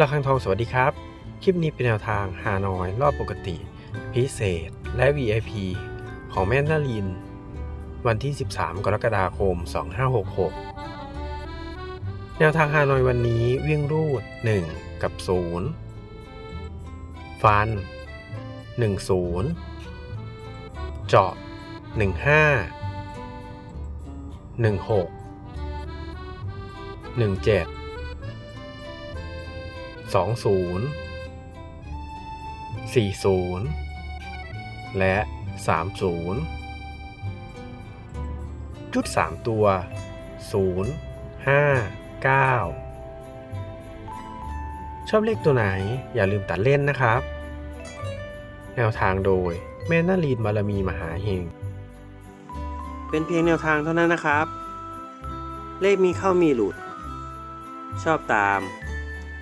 ระฆังทองสวัสดีครับ คลิปนี้เป็นแนวทางฮานอย รอบปกติ พิเศษ และ VIP ของแม่นาลิน วันที่ 13 กรกฎาคม 2566 แนวทางฮานอยวันนี้วิ่งรูด 1 กับ 0 ฟัน 10 เจาะ 15 16 17 สองศูนย์สี่ศูนย์และสามศูนย์ชุดสามตัวศูนย์ห้าเก้าชอบเลขตัวไหนอย่าลืมตัดเล่นนะครับ แนวทางโดยแม่นาลีนบารมีมหาเฮงเป็นเพียงแนวทางเท่านั้นนะครับ เลขมีเข้ามีหลุด ชอบตาม